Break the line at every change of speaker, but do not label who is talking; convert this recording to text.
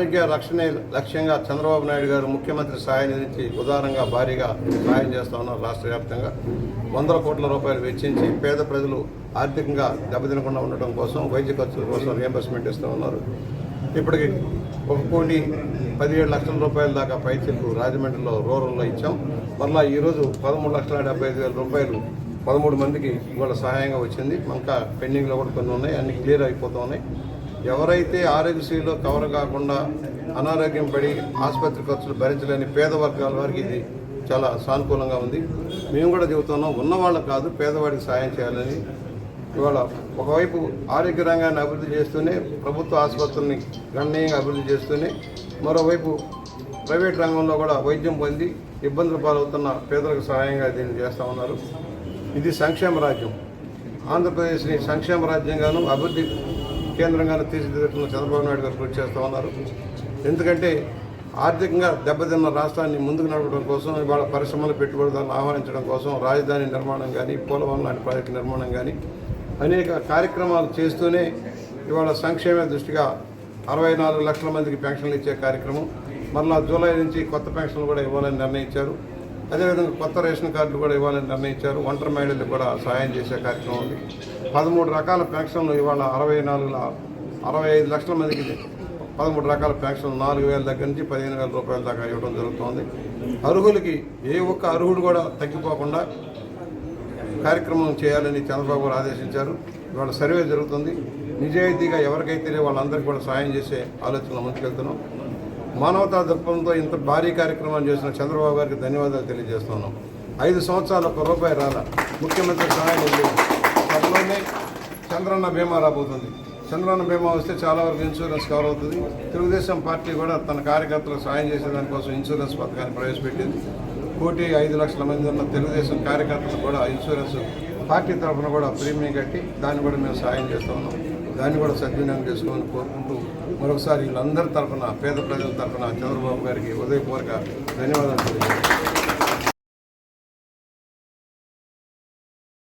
ఆరోగ్య రక్షణే లక్ష్యంగా చంద్రబాబు నాయుడు గారు ముఖ్యమంత్రి సహాయం నుంచి ఉదారంగా భారీగా సహాయం చేస్తా ఉన్నారు రాష్ట్ర వ్యాప్తంగా. వందల కోట్ల రూపాయలు వెచ్చించి పేద ప్రజలు ఆర్థికంగా దెబ్బతినకుండా ఉండటం కోసం వైద్య ఖర్చుల కోసం రియంబర్స్మెంట్ ఇస్తూ ఉన్నారు. ఇప్పటికి ఒక కోటి పదిహేడు లక్షల రూపాయల దాకా పైచిల్లు రాజమండ్రిలో రూరల్లో ఇచ్చాం. మరలా ఈరోజు పదమూడు లక్షల డెబ్బై ఐదు వేల రూపాయలు పదమూడు మందికి ఇవాళ సహాయంగా వచ్చింది. ఇంకా పెండింగ్లో కూడా కొన్ని ఉన్నాయి అన్ని క్లియర్ అయిపోతూ ఉన్నాయి. ఎవరైతే ఆరోగ్యశ్రీలో కవర్ కాకుండా అనారోగ్యం పడి ఆసుపత్రి ఖర్చులు భరించలేని పేద వర్గాల వారికి ఇది చాలా సానుకూలంగా ఉంది. మేము కూడా చెబుతున్నాం ఉన్నవాళ్ళు కాదు పేదవాడికి సాయం చేయాలని. ఇవాళ ఒకవైపు ఆరోగ్య రంగాన్ని అభివృద్ధి చేస్తూనే ప్రభుత్వ ఆసుపత్రుల్ని గణనీయంగా అభివృద్ధి చేస్తూనే మరోవైపు ప్రైవేట్ రంగంలో కూడా వైద్యం పొంది ఇబ్బందులు పాలవుతున్న పేదలకు సహాయంగా దీన్ని చేస్తూ ఉన్నారు. ఇది సంక్షేమ రాజ్యం. ఆంధ్రప్రదేశ్ని సంక్షేమ రాజ్యంగాను అభివృద్ధి కేంద్రంగానే తీర్చిదిద్దుతున్న చంద్రబాబు నాయుడు గారు కృషి చేస్తూ ఉన్నారు. ఎందుకంటే ఆర్థికంగా దెబ్బతిన్న రాష్ట్రాన్ని ముందుకు నడపడం కోసం ఇవాళ పరిశ్రమలు పెట్టుబడిదారులను ఆహ్వానించడం కోసం రాజధాని నిర్మాణం కానీ పోలవరం లాంటి ప్రాజెక్టు నిర్మాణం కానీ అనేక కార్యక్రమాలు చేస్తూనే ఇవాళ సంక్షేమ దృష్టిగా అరవై నాలుగు లక్షల మందికి పెన్షన్లు ఇచ్చే కార్యక్రమం మరలా జూలై నుంచి కొత్త పెన్షన్లు కూడా ఇవ్వాలని నిర్ణయించారు. అదేవిధంగా కొత్త రేషన్ కార్డులు కూడా ఇవ్వాలని నిర్ణయించారు. ఒంటరి మహిళలకు కూడా సహాయం చేసే కార్యక్రమం ఉంది. పదమూడు రకాల పెన్షన్లు ఇవాళ అరవై నాలుగు అరవై ఐదు లక్షల మందికి పదమూడు రకాల పెన్షన్లు నాలుగు వేల దగ్గర నుంచి పదిహేను వేల రూపాయల దాకా ఇవ్వడం జరుగుతోంది. అర్హులకి ఏ ఒక్క అర్హుడు కూడా తగ్గిపోకుండా కార్యక్రమం చేయాలని చంద్రబాబు గారు ఆదేశించారు. ఇవాళ సర్వే జరుగుతుంది. నిజాయితీగా ఎవరికైతే వాళ్ళందరికీ కూడా సాయం చేసే ఆలోచనలో ముందుకెళ్తున్నాం. మానవతా దృక్పథంతో ఇంత భారీ కార్యక్రమాన్ని చేసిన చంద్రబాబు గారికి ధన్యవాదాలు తెలియజేస్తున్నాం. ఐదు సంవత్సరాల ఒక రూపాయి రాల. ముఖ్యమంత్రి సహాయం త్వరలోనే చంద్రన్న బీమా రాబోతుంది. చంద్రన్న బీమా వస్తే చాలా వరకు ఇన్సూరెన్స్ కవర్ అవుతుంది. తెలుగుదేశం పార్టీ కూడా తన కార్యకర్తలకు సాయం చేసే దానికోసం ఇన్సూరెన్స్ పథకాన్ని ప్రవేశపెట్టింది. కోటి ఐదు లక్షల మంది ఉన్న తెలుగుదేశం కార్యకర్తలు కూడా ఇన్సూరెన్స్ పార్టీ తరఫున కూడా ప్రీమియం కట్టి దాన్ని కూడా మేము సాయం చేస్తూ ఉన్నాం. దాన్ని కూడా సద్వినియోగం చేసుకోవాలని కోరుకుంటూ మరొకసారి వీళ్ళందరి తరఫున పేద ప్రజల తరఫున చంద్రబాబు గారికి ఉదయపూర్వక ధన్యవాదాలు తెలియజేస్తాను